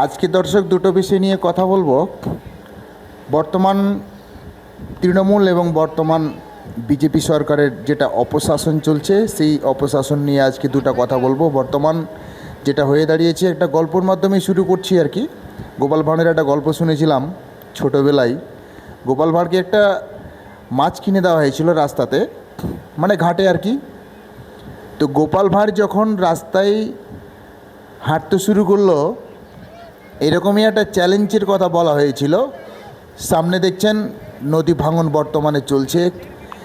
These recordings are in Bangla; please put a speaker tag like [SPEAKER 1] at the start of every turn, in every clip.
[SPEAKER 1] আজকে দর্শক দুটো বিষয় নিয়ে কথা বলব। বর্তমান তৃণমূল এবং বর্তমান বিজেপি সরকারের যেটা অপশাসন চলছে, সেই অপশাসন নিয়ে আজকে দুটো কথা বলব। বর্তমান যেটা হয়ে দাঁড়িয়েছে, একটা গল্পর মাধ্যমে শুরু করছি আর কি। গোপাল ভাঁড়ের একটা গল্প শুনেছিলাম ছোটোবেলায়। গোপাল ভাঁড়কে একটা মাছ কিনে দেওয়া হয়েছিল রাস্তাতে মানে ঘাটে আর কি। তো গোপাল ভাঁড় যখন রাস্তায় হাঁটতে শুরু করল এরকমই একটা চ্যালেঞ্জের কথা বলা হয়েছিল। সামনে দেখছেন, নদী ভাঙন বর্তমানে চলছে।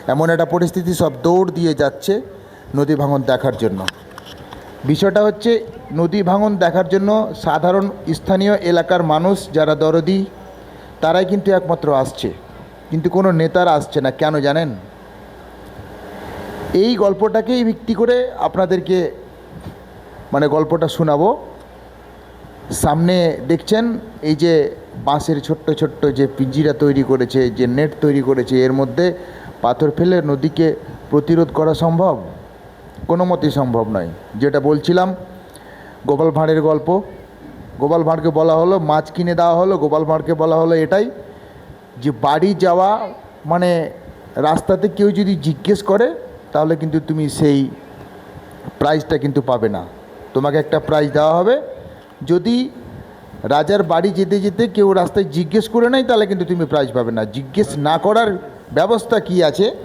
[SPEAKER 1] এমন একটা পরিস্থিতি সব দৌড় দিয়ে যাচ্ছে নদী ভাঙন দেখার জন্য। বিষয়টা হচ্ছে, নদী ভাঙন দেখার জন্য সাধারণ স্থানীয় এলাকার মানুষ যারা দরদি, তারাই কিন্তু একমাত্র আসছে। কিন্তু কোনো নেতারা আসছে না, কেন জানেন? এই গল্পটাকেই ভিত্তি করে আপনাদেরকে মানে গল্পটা শোনাবো। সামনে দেখছেন এই যে বাঁশের ছোট্ট ছোট্ট যে পিঞ্জিরা তৈরি করেছে, যে নেট তৈরি করেছে, এর মধ্যে পাথর ফেলে নদীকে প্রতিরোধ করা সম্ভব? কোনো মতেই সম্ভব নয়। যেটা বলছিলাম, গোপাল ভাঁড়ের গল্প। গোপাল ভাঁড়কে বলা হলো, মাছ কিনে দেওয়া হলো, গোপাল ভাঁড়কে বলা হলো এটাই যে বাড়ি যাওয়া মানে রাস্তাতে কেউ যদি জিজ্ঞেস করে, তাহলে কিন্তু তুমি সেই প্রাইজটা কিন্তু পাবে না। তোমাকে একটা প্রাইজ দেওয়া হবে যদি রাজার বাড়ি যেতে যেতে কেউ রাস্তায় জিজ্ঞেস করে নেয়, তাহলে কিন্তু তুমি প্রাইজ পাবে না। জিজ্ঞেস না করার ব্যবস্থা কি আছে,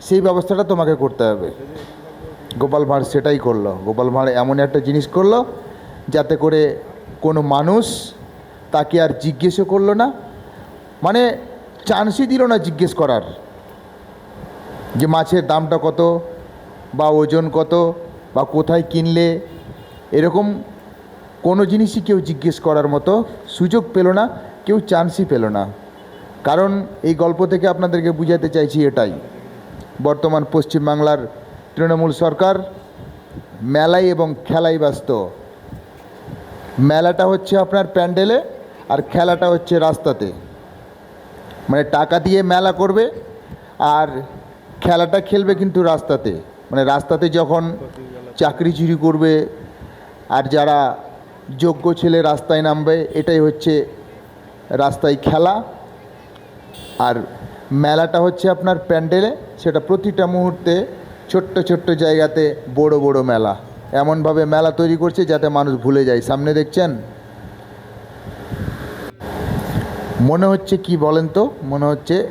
[SPEAKER 1] সেই ব্যবস্থাটা তোমাকে করতে হবে। গোপাল ভাঁড় সেটাই করল। গোপাল ভাঁড় এমন একটা জিনিস করল, যাতে করে কোনো মানুষ তাকে আর জিজ্ঞেসও করল না। মানে চান্সই দিল না জিজ্ঞেস করার। যে মাছের দামটা কত, বা ওজন কত, বা কোথায় কিনলে, এরকম কোনো জিনিসই কেউ জিজ্ঞেস করার মতো সুযোগ পেল না, কেউ চান্সই পেল না। কারণ এই গল্প থেকে আপনাদেরকে বুঝাতে চাইছি এটাই। বর্তমান পশ্চিমবাংলার তৃণমূল সরকার মেলায় এবং খেলায় ব্যস্ত। মেলাটা হচ্ছে আপনার প্যান্ডেলে আর খেলাটা হচ্ছে রাস্তাতে। মানে টাকা দিয়ে মেলা করবে আর খেলাটা খেলবে কিন্তু রাস্তাতে। মানে রাস্তাতে যখন চাকরি চুরি করবে আর যারা যোগ্য ছেলে রাস্তায় নামবে, এটাই হচ্ছে রাস্তায় খেলা। আর মেলাটা হচ্ছে আপনার প্যান্ডেলে, সেটা প্রতিটা মুহূর্তে ছোট্ট ছোট্ট জায়গাতে বড় বড় মেলা। এমনভাবে মেলা তৈরি করছে যাতে মানুষ ভুলে যায়। সামনে দেখছেন? মনে হচ্ছে কি বলেন তো? মনে হচ্ছে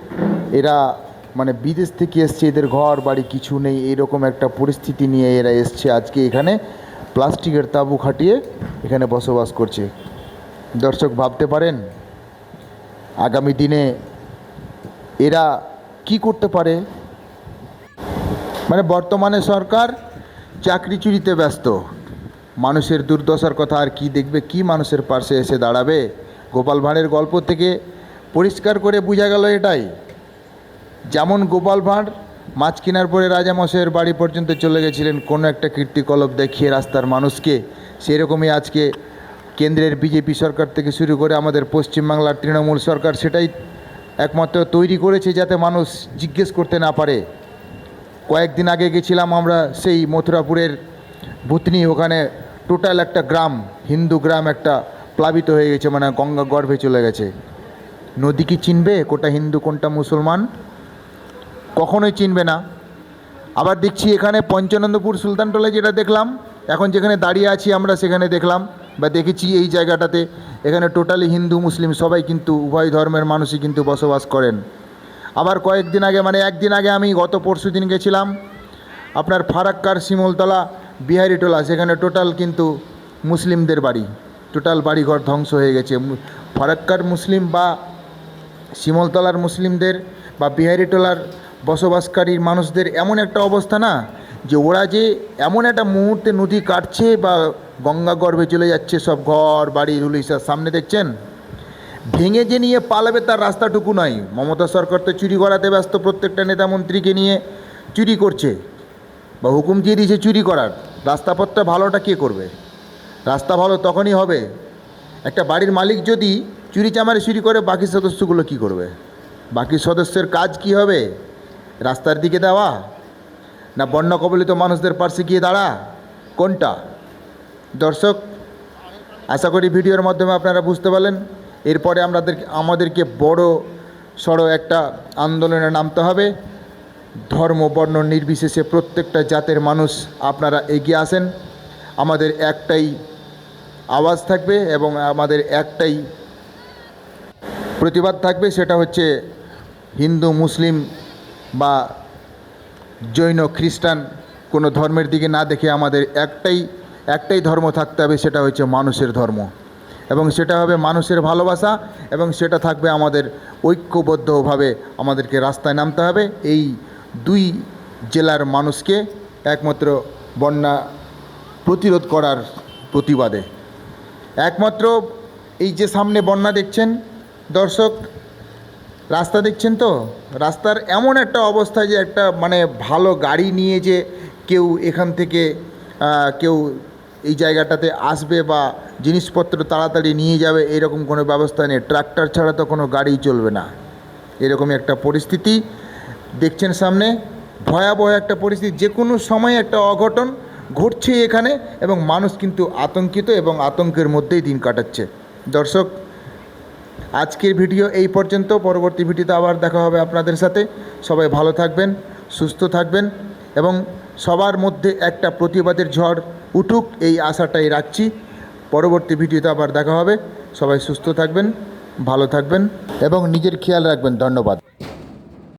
[SPEAKER 1] এরা মানে বিদেশ থেকে এসছে, এদের ঘর বাড়ি কিছু নেই, এরকম একটা পরিস্থিতি নিয়ে এরা এসছে আজকে এখানে। প্লাস্টিকের তাঁবু খাটিয়ে এখানে বসবাস করছে। দর্শক, ভাবতে পারেন, আগামী দিনে এরা কি করতে পারে? মানে বর্তমানে সরকার চাকরি চুরিতে ব্যস্ত। মানুষের দুর্দশার কথা আর কি দেখবে? কি মানুষের পাশে এসে দাঁড়াবে? গোপাল ভাঁড়ের গল্প থেকে পরিষ্কার করে বোঝা গেল এটাই। যেমন গোপাল ভাঁড় মাছ কেনার পরে রাজামশাইয়ের বাড়ি পর্যন্ত চলে গেছিলেন। কোনো একটা কীর্তিকলপ দেখিয়ে রাস্তার মানুষকে। সেরকমই আজকে কেন্দ্রের বিজেপি সরকার থেকে শুরু করে আমাদের পশ্চিমবাংলার তৃণমূল সরকার সেটাই একমাত্র তৈরি করেছে যাতে মানুষ জিজ্ঞেস করতে না পারে। কয়েকদিন আগে গেছিলাম আমরা সেই মথুরাপুরের ভূতনি ওখানে টোটাল একটা গ্রাম, হিন্দু গ্রাম একটা প্লাবিত হয়ে গেছে মানে গঙ্গা গর্ভে চলে গেছে। নদী কি চিনবে? কোনটা হিন্দু, কোনটা মুসলমান? কখনোই চিনবে না। আবার দেখছি এখানে পঞ্চানন্দপুর সুলতানটোলা যেটা দেখলাম, এখন যেখানে দাঁড়িয়ে আছি আমরা সেখানে দেখলাম, বা দেখেছি এই জায়গাটাতে, এখানে টোটালি হিন্দু, মুসলিম সবাই কিন্তু উভয় ধর্মের মানুষই কিন্তু বসবাস করেন। আবার কয়েকদিন আগে মানে একদিন আগে আমি গত পরশু দিন গেছিলাম, আপনার ফারাক্কার শিমলতলা বিহারিটোলা সেখানে টোটাল কিন্তু মুসলিমদের বাড়ি, টোটাল বাড়িঘর ধ্বংস হয়ে গেছে। ফারাক্কার মুসলিম বা শিমলতলার মুসলিমদের বা বিহারিটোলার বসবাসকারী মানুষদের এমন একটা অবস্থা না যে ওরা যে এমন একটা মুহূর্তে নদী কাটছে বা গঙ্গা গর্ভে চলে যাচ্ছে সব ঘর, বাড়ি ধুলিসার সামনে দেখছেন? ভেঙে যে নিয়ে পালাবে তার রাস্তাটুকু নয়। মমতা সরকার তো চুরি করাতে ব্যস্ত প্রত্যেকটা নেতা মন্ত্রীকে নিয়ে চুরি করছে। বা হুকুম দিয়ে দিয়েছে চুরি করার। রাস্তাপথটা ভালোটা কে করবে? রাস্তা ভালো তখনই হবে। একটা বাড়ির মালিক যদি চুরি চামারি চুরি করে বাকি সদস্যগুলো কি করবে? বাকি সদস্যের কাজ কি হবে? রাস্তার দিকে দেওয়া? না বন্যা কবলিত মানুষদের পাশে গিয়ে দাঁড়া? কোনটা? দর্শক, আশা করি ভিডিওর মাধ্যমে আপনারা বুঝতে পারলেন। এরপরে আমাদের, আমাদেরকে বড় সড়ো একটা আন্দোলনে নামতে হবে। ধর্ম, বর্ণ নির্বিশেষে প্রত্যেকটা জাতের মানুষ আপনারা এগিয়ে আসেন। আমাদের একটাই আওয়াজ থাকবে এবং আমাদের একটাই প্রতিবাদ থাকবে, সেটা হচ্ছে হিন্দু, মুসলিম বা জৈন খ্রিস্টান কোনো ধর্মের দিকে না দেখে আমাদের একটাই একটাই ধর্ম থাকতে হবে, সেটা হচ্ছে মানুষের ধর্ম। এবং সেটা হবে মানুষের ভালোবাসা এবং সেটা থাকবে আমাদের ঐক্যবদ্ধভাবে আমাদেরকে রাস্তায় নামতে হবে। এই দুই জেলার মানুষকে একমাত্র বন্যা প্রতিরোধ করার প্রতিবাদে। একমাত্র এই যে সামনে বন্যা দেখছেন দর্শক রাস্তা দেখছেন তো? রাস্তার এমন একটা অবস্থা যে একটা মানে ভালো গাড়ি নিয়ে যে কেউ এখান থেকে কেউ এই জায়গাটাতে আসবে বা জিনিসপত্র তাড়াতাড়ি নিয়ে যাবে, এরকম কোনো ব্যবস্থা নেই। ট্রাক্টর ছাড়া তো কোনো গাড়ি চলবে না। এরকমই একটা পরিস্থিতি। দেখছেন সামনে? ভয়াবহ একটা পরিস্থিতি। যে কোনো সময় একটা অঘটন ঘটছে এখানে এবং মানুষ কিন্তু আতঙ্কিত এবং আতঙ্কের মধ্যেই দিন কাটাচ্ছে। দর্শক আজকের ভিডিও এই পর্যন্ত। পরবর্তী ভিডিওতে আবার দেখা হবে আপনাদের সাথে। সবাই ভালো থাকবেন, সুস্থ থাকবেন এবং সবার মধ্যে একটা প্রতিবাদের ঝড় উঠুক এই আশাটাই রাখছি। পরবর্তী ভিডিওতে আবার দেখা হবে। সবাই সুস্থ থাকবেন, ভালো থাকবেন এবং নিজের খেয়াল রাখবেন। ধন্যবাদ।